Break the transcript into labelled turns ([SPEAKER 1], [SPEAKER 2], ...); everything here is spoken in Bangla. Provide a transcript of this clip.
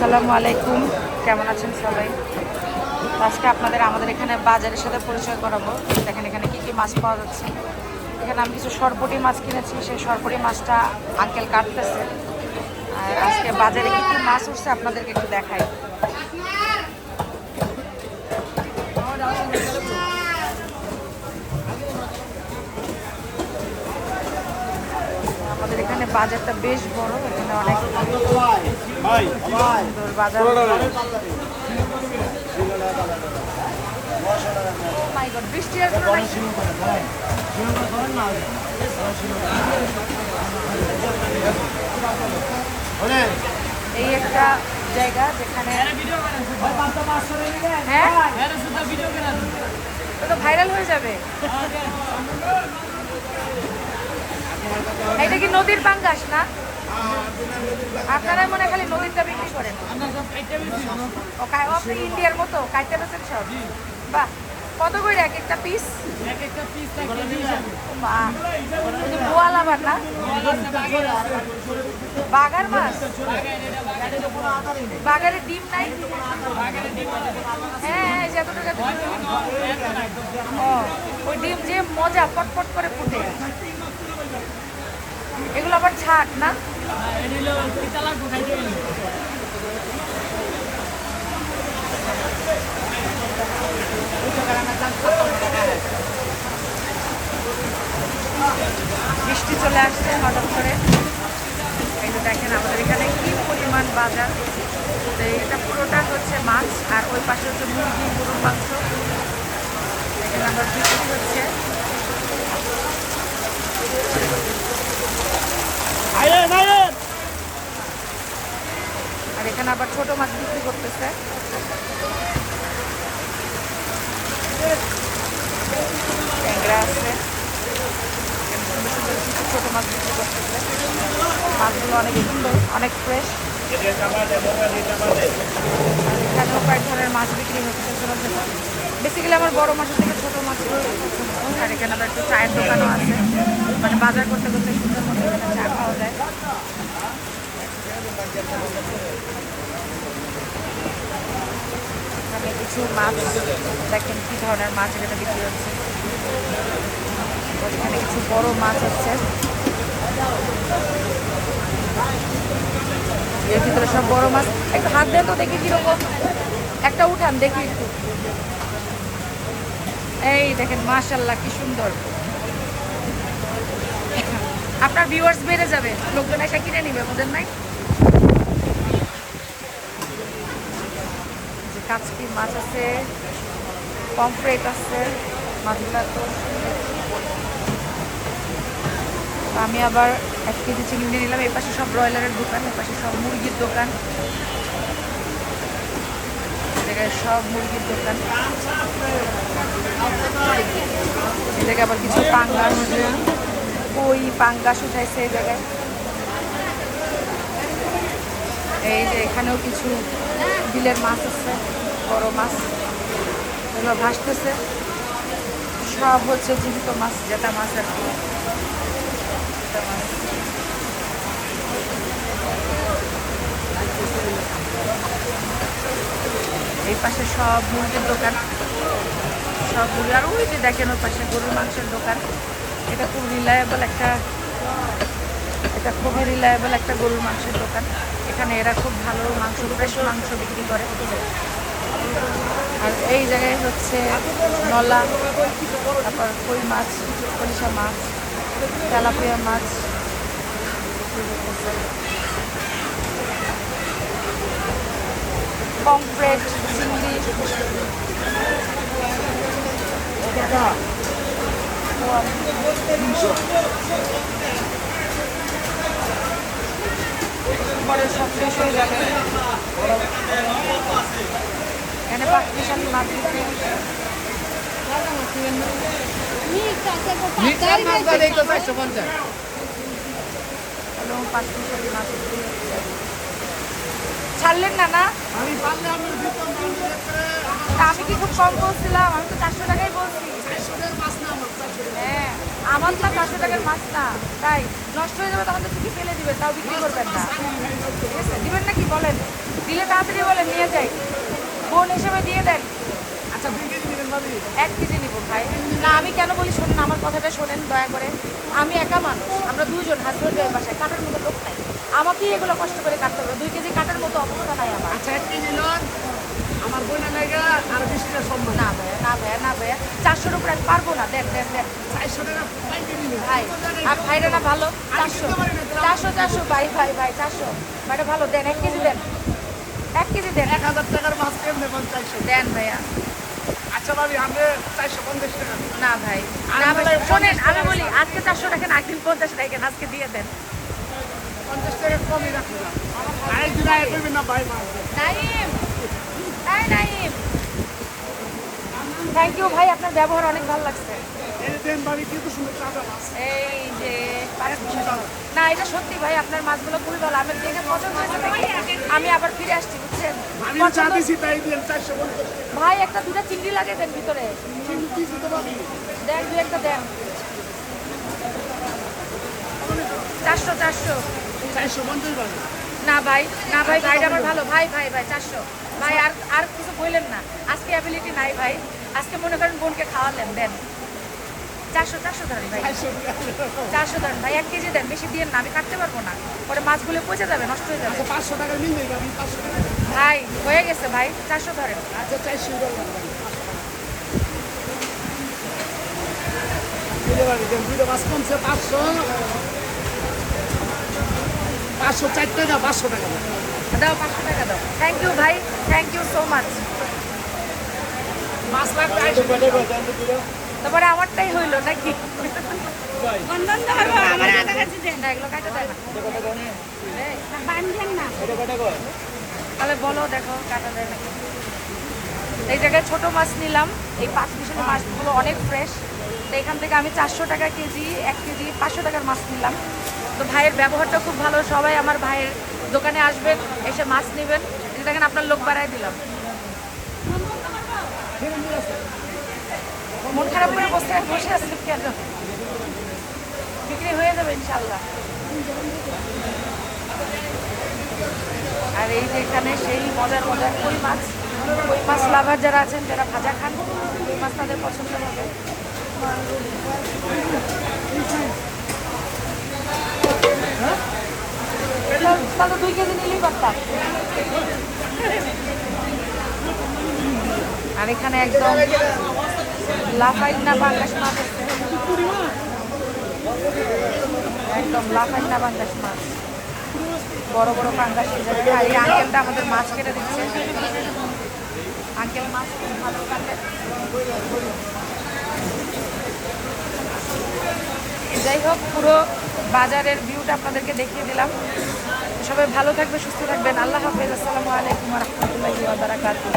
[SPEAKER 1] আসসালামু আলাইকুম। কেমন আছেন সবাই? আজকে আপনাদের আমাদের এখানে বাজারের সাথে পরিচয় করাবো। দেখেন এখানে কি কি মাছ পাওয়া যাচ্ছে। এখানে আমি কিছু সরপটি মাছ কিনেছি। সেই সরপটি মাছটা আঙ্কেল কাটতেছে। আর আজকে বাজারে কি কি মাছ উঠছে আপনাদেরকে একটু দেখাই আমাদের এখানে বাজারটা বেশ বড় এখানে অনেক সুন্দর বাজার। বৃষ্টি আর এই একটা জায়গা যেখানে হ্যাঁ? তো ভাইরাল হয়ে যাবে। এটা কি নদীর পাঙ্গাস না? আপনারা মনে হয় খালি নদীরটা বিক্রি করেন। ও ইন্ডিয়ার মতো কাইতে বেছেন সব? বাহ, কত করে এক একটা পিস বোয়াল আবার না? বাগার মাছ? বাগারের ডিম নাই? হ্যাঁ হ্যাঁ এই যে এতটুকু এতটুকু। ও, ওই ডিম যে মজা, পটপট করে ফুটে। এগুলো আবার ছাট না বৃষ্টি চলে আসছে হঠাৎ করে এই যে দেখেন আমাদের এখানে কি পরিমাণ বাজার তো এটা পুরোটা হচ্ছে মাছ আর ওই পাশে হচ্ছে মুরগি গরুর মাংস এখানে আবার বিক্রি হচ্ছে আর এখানে আবার ছোট মাছ বিক্রি করতেছে। ট্যাংরা আছে। সুন্দর মাছ বিক্রি করতেছে। মাছগুলো অনেক সুন্দর, অনেক ফ্রেশ এখানেও কয়েক ধরনের মাছ বিক্রি হচ্ছে ছোটো ছোটো বেসিক্যালি আমার বড় মাছের থেকে ছোটো মাছগুলো পছন্দ। আর এখানে আবার একটু চায়ের দোকানও আছে। মানে বাজার করতে করতে সুন্দর মতো এখানে চা খাওয়া যায়। এখানে কিছু মাছ দেখেন কি ধরনের মাছ এখানে বিক্রি হচ্ছে। এখানে কিছু বড় মাছ আছে এর ভিতরে সব বড় মাছ। একটু হাত দেন তো দেখি কীরকম। একটা উঠান দেখি একটু। এই দেখেন মাশাল্লাহ কি সুন্দর। আপনার ভিউয়ার্স বেড়ে যাবে। লোকজন এসে কিনে নিবে, বুঝেন নাই? কাচকি মাছ আছে, পমফ্রেট আছে, মাছগুলা তো আমি আবার এক কেজি চিংড়ি নিয়ে নিলাম, এই পাশে সব ব্রয়লারের দোকান, এই পাশে সব মুরগির দোকান। জায়গায় সব মুরগির দোকান। এই জায়গায় আবার কিছু পাঙ্গাস, কই পাঙ্গাস উঠাইছে এই জায়গায়। এই যে এখানেও কিছু বিলের মাছ আছে। বড় মাছ। এগুলো ভাসতেছে। সব হচ্ছে জীবিত মাছ, যেটা মাছ আর এই পাশে সব মুরগির দোকান। সব মুরগি, আর ওই যে দেখেন ওই পাশে গরুর মাংসের দোকান। এটা খুব রিলায়েবল একটা, এটা খুবই রিলায়েবল একটা গরুর মাংসের দোকান। এখানে এরা খুব ভালো মাংস, ফ্রেশ মাংস বিক্রি করে। আর এই জায়গায় হচ্ছে নলা, তারপর কই মাছ, সরিষা মাছ, তেলাপিয়া মাছ। কংক্রেট, চিংড়ি। পরে সব শেষ হয়ে যাবে এখানে পাখি সাথে মাছ বিক্রি হচ্ছে। হলো ছাড়লেন না না
[SPEAKER 2] আমি
[SPEAKER 1] তা কি খুব কম বলছিলাম আমি তো চারশো টাকাই বলছি
[SPEAKER 2] না
[SPEAKER 1] হ্যাঁ আমার না চারশো টাকার মাছ না তাই নষ্ট হয়ে যাবে তখন তো ঠিকই ফেলে দিবেন তাও বিক্রি করবেন না দিবেন নাকি বলেন দিলে তাড়াতাড়ি বলে নিয়ে যাই বোন হিসেবে দিয়ে দেন।
[SPEAKER 2] আচ্ছা দুই কেজি নেবেন
[SPEAKER 1] এক কেজি নিব ভাই। না আমি কেন বলি শোনেন আমার কথাটা শোনেন দয়া করে। আমি একা মানুষ আমরা দুজন হাজব্যান্ড ওয়াইফ বাসায় কাটার মতো লোক নাই। আমাকেই এগুলো কষ্ট করে কাটতে হবে। দুই কেজি কাটার মতো অবস্থা নাই আমার।
[SPEAKER 2] আচ্ছা এক কেজি লন। আমার বোনের লাগা আর বিশ সম্ভব
[SPEAKER 1] না ভাইয়া না ভাইয়া না ভাইয়া। চারশোর উপরে আমি পারব না। দেন দেন দেন।
[SPEAKER 2] চারশো টাকা
[SPEAKER 1] ভাই আর ভাইরা না ভালো। চারশো। চারশো চারশো ভাই ভাই ভাই চারশো। ভাইটা ভালো দেন এক কেজি দেন। এক কেজি দেন।
[SPEAKER 2] এক হাজার টাকার
[SPEAKER 1] দেন ভাইয়া।
[SPEAKER 2] আচ্ছা ভাবি আমরা চারশো পঞ্চাশ টাকা।
[SPEAKER 1] না ভাই। না ভাই শোনেন আমি বলি আজকে চারশো রাখেন একদিন পঞ্চাশ টাকা আজকে দিয়ে দেন।
[SPEAKER 2] পঞ্চাশ টাকা কমই রাখলাম। আরেকদিন আয় করবেন না ভাই।
[SPEAKER 1] নাইম! এই নাইম! থ্যাংক ইউ ভাই আপনার ব্যবহার অনেক ভালো লাগছে।
[SPEAKER 2] এই
[SPEAKER 1] যে। না এটা সত্যি ভাই আপনার মাছগুলো খুবই ভালো। আমি দেখে পছন্দ হয়েছে দেখে আমি আবার ফিরে আসছি বুঝছেন? ভাই একটা দুটা চিংড়ি লাগে দেন ভিতরে। দেন দু একটা দেন। চারশো চারশো।
[SPEAKER 2] চারশো
[SPEAKER 1] না ভাই না ভাই ভাইটা আমার ভালো। ভাই ভাই ভাই চারশো। ভাই আর আর কিছু বললেন না। আজকে অ্যাবিলিটি নাই ভাই। আজকে মনে করেন বোনকে খাওয়ালেন দেন। চারশো চারশো ধরেন ভাই।
[SPEAKER 2] চারশো
[SPEAKER 1] ধরেন। ভাই এক কেজি দেন। বেশি দিয়ে না আমি কাটতে পারব না। পরে মাছগুলো পচে যাবে নষ্ট হয়ে যাবে।
[SPEAKER 2] আচ্ছা পাঁচশো টাকা
[SPEAKER 1] ভাই হয়ে গেছে ভাই। চারশো ধরেন।
[SPEAKER 2] আচ্ছা চারশো পাঁচশো। চার টাকা পাঁচশো টাকা। দাও।
[SPEAKER 1] পাঁচশো টাকা দাও। থ্যাংক ইউ ভাই। থ্যাংক ইউ সো মাচ
[SPEAKER 2] মাছ লাগবে
[SPEAKER 1] তারপরে আমারটাই হইল নাকি?
[SPEAKER 3] বন্ধন তো আমার আধা কেজি দেন
[SPEAKER 1] না, এগুলো কাটা দেয় না।
[SPEAKER 3] বান্ধেন না।
[SPEAKER 1] তাহলে বলো দেখো কাটা দেয় নাকি? এই জায়গায় ছোট মাছ নিলাম। এই পাঁচ মিশনের মাছগুলো অনেক ফ্রেশ তো এখান থেকে আমি চারশো টাকা কেজি এক কেজি পাঁচশো টাকার মাছ নিলাম। তো ভাইয়ের ব্যবহারটা খুব ভালো। সবাই আমার ভাইয়ের দোকানে আসবেন এসে মাছ নেবেন। দেখেন আপনার লোক বাড়াই দিলাম। মন খারাপ করে বসে বসে আছেন কেন? বিক্রি হয়ে যাবে ইনশাল্লাহ। আর এই যে এখানে সেই মজার মজার কই মাছ? কই মাছ লাভার যারা আছেন, যারা ভাজা খান, কই মাছ তাদের পছন্দ হবে? তাহলে- তাহলে দুই কেজি নিলেই পারতাম। আর এখানে একদম লাফাইন না বাংলাদেশ মাছ। একদম লাফাইন না বাংলাদেশ মাছ। বড় বড় পাঙ্গাস আর এই আঙ্কেলটা আমাদের মাছ কেটে দিচ্ছে। আঙ্কেল মাছ ভালো কাটে যাই হোক, পুরো বাজারের ভিউটা আপনাদেরকে দেখিয়ে দিলাম। সবাই ভালো থাকবে, সুস্থ থাকবেন। আল্লাহ হাফেজ। আসসালামু আলাইকুম রহমতুল্লাহি বারাকাতুহু।